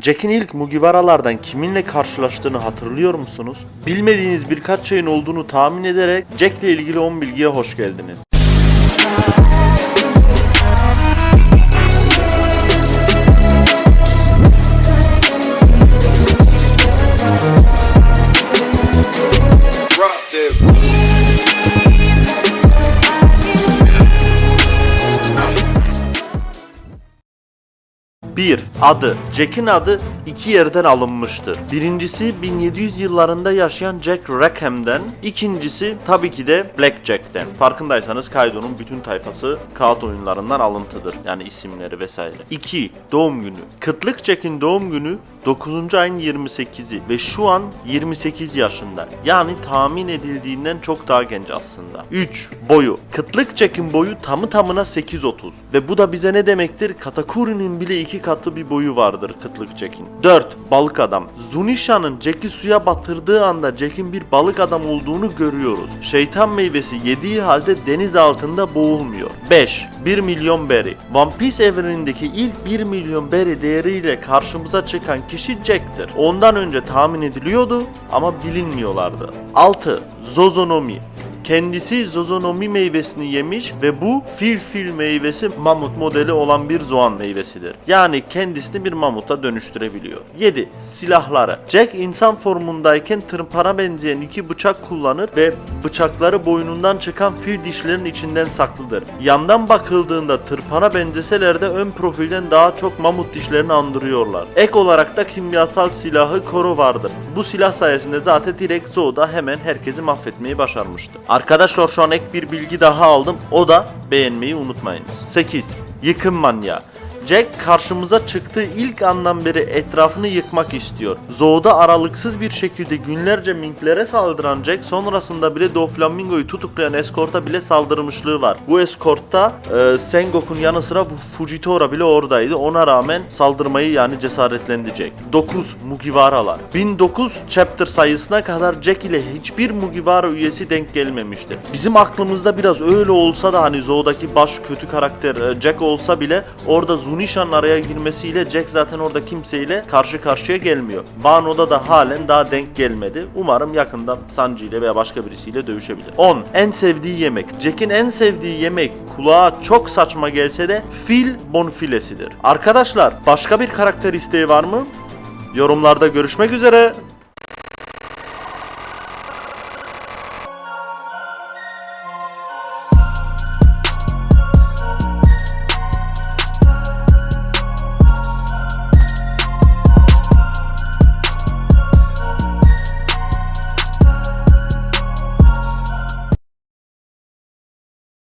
Jack'in ilk Mugiwaralardan kiminle karşılaştığını hatırlıyor musunuz? Bilmediğiniz birkaç şeyin olduğunu tahmin ederek Jack ilgili 10 bilgiye hoş geldiniz. 1. Adı. Jack'in adı iki yerden alınmıştır. Birincisi 1700 yıllarında yaşayan Jack Rackham'den, ikincisi tabii ki de Black Jack'ten. Farkındaysanız Kaido'nun bütün tayfası kağıt oyunlarından alıntıdır. Yani isimleri vesaire. 2. Doğum günü. Kıtlık Jack'in doğum günü 9. ayın 28'i ve şu an 28 yaşında. Yani tahmin edildiğinden çok daha genç aslında. 3. Boyu. Kıtlık Jack'in boyu tamı tamına 8.30 ve bu da bize ne demektir? Katakuri'nin bile iki katı bir boyu vardır kıtlık Jack'in. 4. Balık adam. Zunisha'nın Jack'i suya batırdığı anda Jack'in bir balık adam olduğunu görüyoruz. Şeytan meyvesi yediği halde deniz altında boğulmuyor. 5. 1 milyon berry. One Piece evrenindeki ilk 1 milyon berry değeriyle karşımıza çıkan kişi Jack'tir. Ondan önce tahmin ediliyordu ama bilinmiyorlardı. 6. Zozonomi. Kendisi zozonomi meyvesini yemiş ve bu fil fil meyvesi mamut modeli olan bir zoan meyvesidir. Yani kendisini bir mamuta dönüştürebiliyor. 7. Silahları. Jack insan formundayken tırpana benzeyen iki bıçak kullanır ve bıçakları boynundan çıkan fil dişlerinin içinden saklıdır. Yandan bakıldığında tırpana benzeseler de ön profilden daha çok mamut dişlerini andırıyorlar. Ek olarak da kimyasal silahı Koro vardır. Bu silah sayesinde zaten direkt Zoda hemen herkesi mahvetmeyi başarmıştı. Arkadaşlar şu an ek bir bilgi daha aldım. O da beğenmeyi unutmayınız. 8. Yıkım manyağı. Jack karşımıza çıktığı ilk andan beri etrafını yıkmak istiyor. Zoo'da aralıksız bir şekilde günlerce minklere saldıran Jack sonrasında bile Doflamingo'yu tutuklayan eskorta bile saldırmışlığı var. Bu eskortta e, Sengok'un yanı sıra Fujitora bile oradaydı. Ona rağmen saldırmayı yani cesaretlendi Jack. 9. Mugiwaralar. 1009 chapter sayısına kadar Jack ile hiçbir Mugiwara üyesi denk gelmemiştir. Bizim aklımızda biraz öyle olsa da hani Zoo'daki baş kötü karakter e, Jack olsa bile orada Zunisha'nın araya girmesiyle Jack zaten orada kimseyle karşı karşıya gelmiyor. Wano'da da halen daha denk gelmedi. Umarım yakında Sanji ile veya başka birisiyle dövüşebilir. 10. En sevdiği yemek. Jack'in en sevdiği yemek kulağa çok saçma gelse de fil bonfilesidir. Arkadaşlar başka bir karakter isteği var mı? Yorumlarda görüşmek üzere.